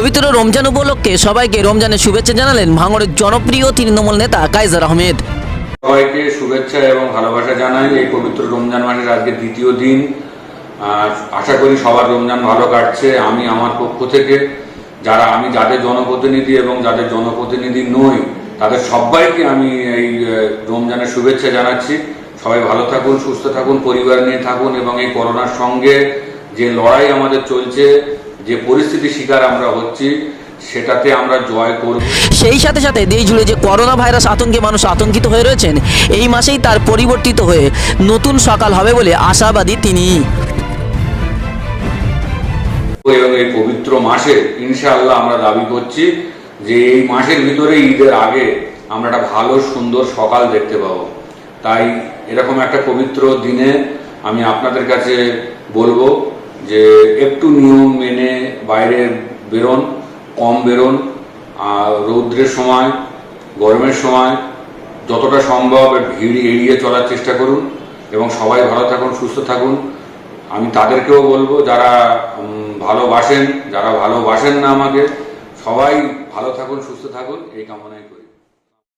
পবিত্র রমজান উপলক্ষে সবাইকে রমজানের শুভেচ্ছা জানালেন ভাঙড়ের জনপ্রিয় তৃণমূল নেতা কাইজার আহমেদ। সবাইকে শুভেচ্ছা এবং ভালোবাসা জানাই এই পবিত্র রমজান মাসের আজকে দ্বিতীয় দিন। আশা করি সবার রমজান ভালো কাটছে, আমি আমার পক্ষ থেকে। যারা আমি, যাদের জনপ্রতিনিধি এবং যাদের জনপ্রতিনিধি নই, তাদের সবাইকে আমি এই রমজানের শুভেচ্ছা জানাচ্ছি। সবাই ভালো থাকুন, সুস্থ থাকুন, পরিবার নিয়ে থাকুন এবং এই করোনার সঙ্গে যে লড়াই আমাদের চলছে যে পরিস্থিতির শিকার আমরা হচ্ছি সেটাতে আমরা জয় করব। সেই সাথে সাথে দেশ জুড়ে যে করোনা ভাইরাস আতঙ্কে মানুষ আতঙ্কিত হয়ে রয়েছেন এই মাসেই তার পরিবর্তিত হয়ে নতুন সকাল হবে বলে আশাবাদী তিনি। এবং এই পবিত্র মাসে ইনশাআল্লাহ আমরা দাবি করছি যে এই মাসের ভিতরে ঈদের আগে আমরা একটা ভালো সুন্দর সকাল দেখতে পাবো। তাই এরকম একটা পবিত্র দিনে আমি আপনাদের কাছে বলব যে একটু নিয়ম মেনে বাইরে বেরোন, কম বেরোন, আর রৌদ্রের সময়, গরমের সময় যতটা সম্ভব ভিড় এড়িয়ে চলার চেষ্টা করুন এবং সবাই ভালো থাকুন, সুস্থ থাকুন। আমি তাদেরকেও বলব, যারা ভালোবাসেন যারা ভালোবাসেন না আমাকে, সবাই ভালো থাকুন, সুস্থ থাকুন, এই কামনাই করি।